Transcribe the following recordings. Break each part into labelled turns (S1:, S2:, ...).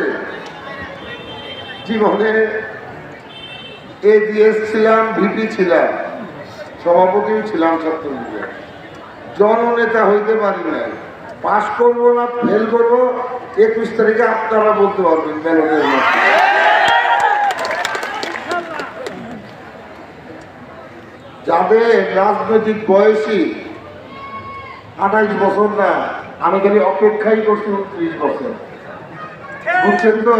S1: বছরে জীবনে এজিএস ছিলাম ভিপি ছিলাম সভাপতিও ছিলাম ছাত্রলীগের। জননেতা হইতে পারি না পাশ করব না ফেল করব, একুশ তারিখে আপনারা বলতে পারবেন ব্যালটের মাধ্যমে। যাদের রাজনৈতিক বয়সী, আঠাইশ বছর না, আমি খালি অপেক্ষাই করছি উনত্রিশ বছর। বুঝছেন তো?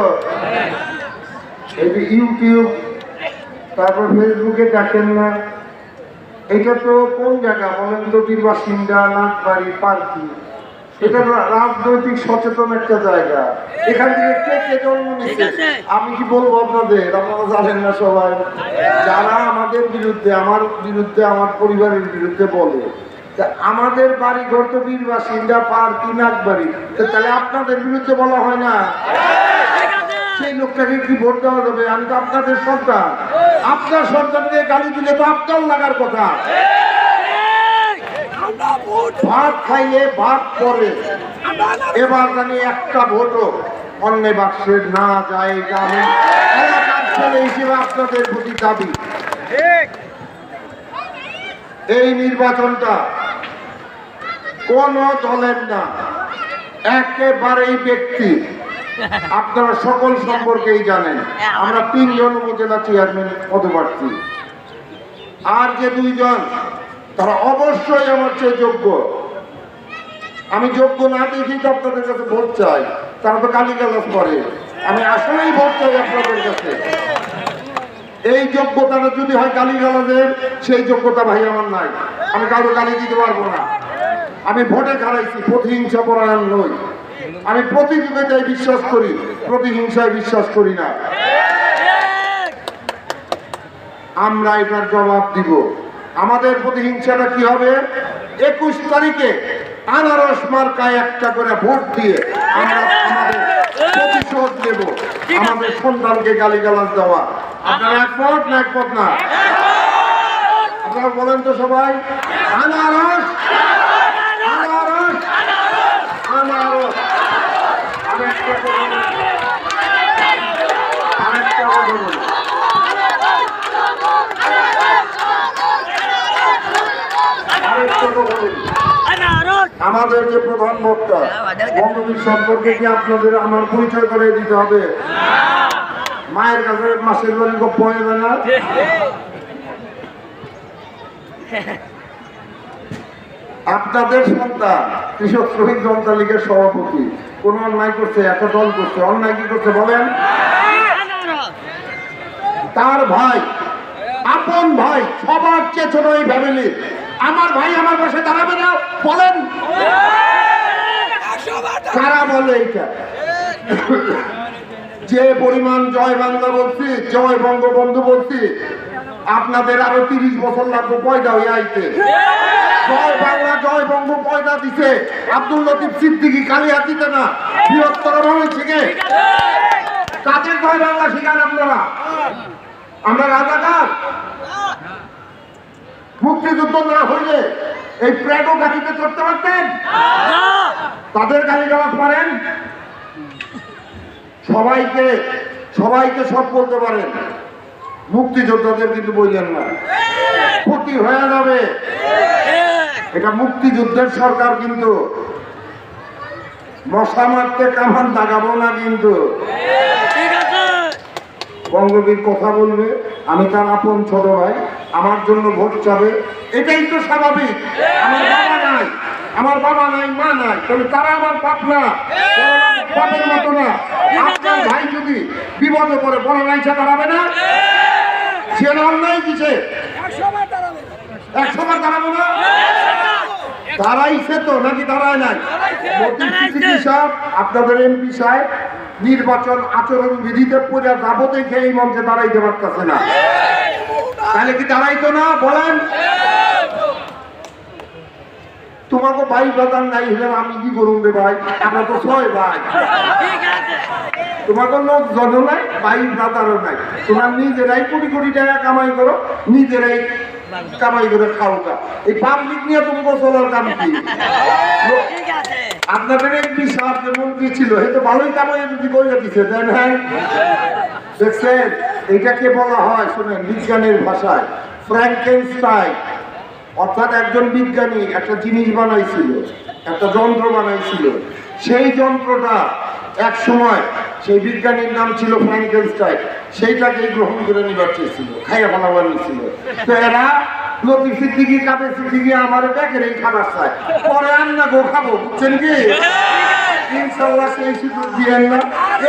S1: এই ইউটিউব তারপর ফেসবুকে ডাকেন না। এটা তো কোন জায়গা বলেন তো তীর বাসিন্দা নাচবাড়ি পার্কি। এটা রাজনৈতিক সচেতন একটা জায়গা। এখান থেকে কে কে জন্ম নিচ্ছে আমি কি বলব আপনাদের? আপনারা জানেন না সবাই। যারা আমাদের বিরুদ্ধে আমার বিরুদ্ধে আমার পরিবারের বিরুদ্ধে বলে আমাদের বাড়ি ঘর তো বীর বাসিন্দা পার্কি নাচবাড়ি তা তাহলে আপনাদের বিরুদ্ধে বলা হয় না? সেই লোকটাকে কি ভোট দেওয়া যাবে? আমি তো আপনাদের সন্তান। আপনার সন্তানকে গালি দিলে তো আপনার লাগার কথা। ভাত খাইয়ে ভাত পরে এবার জানি একটা ভোটও অন্য বাক্সে না যায় হিসেবে আপনাদের প্রতি দাবি। এই নির্বাচনটা কোন দলের না, একেবারেই ব্যক্তি। আপনারা সকল সম্পর্কেই জানেন, আমরা তিনজন উপজেলা চেয়ারম্যান পদপ্রার্থী। আর যে দুইজন, তারা অবশ্যই আমার চেয়ে যোগ্য। আমি যোগ্য না দেখি তো আপনাদের কাছে ভোট চাই, তারা তো কালী গালাস করে। আমি আসলেই ভোট চাই আপনাদের কাছে। এই যোগ্যতাটা যদি হয় গালি গালাজের সেই যোগ্যতা ভাই আমার নাই। আমি কারও গালি দিতে পারব না। আমি ভোটে খারাইছি প্রতিহিংসা পরায়ণ নই। আমি প্রতিযোগিতায় বিশ্বাস করি, প্রতিহিংসায় বিশ্বাস করি না। আমরা এটার জবাব দিব। আমাদের প্রতিহিংসাটা কি হবে? একুশ তারিখে আনারস মার্কায় একটা করে ভোট দিয়ে আমরা আমাদের প্রতিশোধ নেব। আমাদের সন্তানকে গালিগালাজ দেওয়া। আপনারা একমত না একমত না? আপনারা বলেন তো সবাই, আনারস আনারস আরেকটা কথা বলি। আরেকটা কথা বলি। আরেকটা কথা বলি। আমাদের যে প্রধান বক্তা বঙ্গবীর সম্পর্কে কি আপনাদের আমার পরিচয় করে দিতে হবে? মায়ের কাছে মাসের বাড়ি গপ্প হয়ে না? আপনাদের সন্তান, কৃষক শ্রমিক জনতা লীগের সভাপতি, কোন অন্যায় করছে, এত দল করছে, অন্যায় কি করছে বলেন? তার ভাই, আপন ভাই, সবার চেয়ে ছোট এই ফ্যামিলি আমার ভাই আমার পাশে দাঁড়াবে না, বলেন? কারা বলে এইটা? যে পরিমাণ জয় বাংলা বলছি, জয় বঙ্গবন্ধু বলছি আপনাদের আরও তিরিশ বছর লাগবে পয়দা হয়ে আইতে। জয় বাংলা, জয় বঙ্গ পয়দা দিছে আব্দুল লতিফ সিদ্দিকি কালিয়াতিতে না, বৃহত্তর থেকে কাদের জয় বাংলা শিখান আপনারা? আমরা রাজাকার। মুক্তিযুদ্ধ না হইলে এই প্রেডো গাড়িতে চড়তে পারতেন? তাদের গাড়ি গালাজ পারেন সবাইকে সবাইকে সব বলতে পারেন। মুক্তিযোদ্ধাদের কিন্তু বললেন না। ক্ষতি হয়ে যাবে। এটা মুক্তিযুদ্ধের সরকার কিন্তু মশা মারতে কামান দাগাবো না কিন্তু। বঙ্গবীর কথা বলবে, আমি তার আপন ছোট ভাই, আমার জন্য ভোট চাবে, এটাই তো স্বাভাবিক। আমার বাবা নাই, আমার বাবা নাই, মা নাই, তবে তারা আমার পাপ না পাপের মতো না। আপনার ভাই যদি বিপদে পড়ে, বড় নাইসা দাঁড়াবে না। সে অন্যায় দিছে একশো বার দাঁড়াবো। না? দাঁড়াইছে তো নাকি দাঁড়ায় নাই? সাহেব আপনাদের এমপি সাহেব নির্বাচন আচরণ বিধিতে পূজা যাব দেখে এই মঞ্চে দাঁড়াইতে পারতেছে না। তাহলে কি দাঁড়াইতো না? বলেন। তোমাকে ভাই বাজার নাই হলে আমি কি করুন রে ভাই? আমরা তো ছয় ভাই। তোমাকে লোক জন নাই ভাই নাই। তোমার নিজেরাই কোটি কোটি টাকা কামাই করো নিজেরাই কামাই করে খাও কা এই পাবলিক নিয়ে তোমাকে চলার কাম কি? আপনাদের সাহেব মন্ত্রী ছিল তো ভালোই কামাই যদি করে দিচ্ছে তাই না? দেখছেন এটাকে বলা হয় শুনেন বিজ্ঞানের ভাষায় ফ্র্যাঙ্কেনস্টাইন অর্থাৎ একজন বিজ্ঞানী একটা জিনিস বানাইছিল একটা যন্ত্র বানাইছিল। সেই যন্ত্রটা এক সময় সেই বিজ্ঞানীর নাম ছিল ফ্র্যাঙ্কেনস্টাইন সেইটাকে গ্রহণ করে নিবার চেয়েছিল, খাইয়া ফেলাবার নিয়েছিল তো এরা লতি সিদ্দিকি কাপে সিদ্দিকি আমার ব্যাগের এই খাবার চায়। পরে আন্না গো খাব, বুঝছেন কি?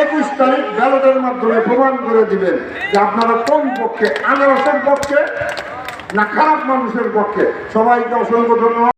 S1: একুশ তারিখ মাধ্যমে প্রমাণ করে দিবেন যে আপনারা কোন পক্ষে পক্ষে না খারাপ মানুষের পক্ষে। সবাইকে অসংখ্য ধন্যবাদ।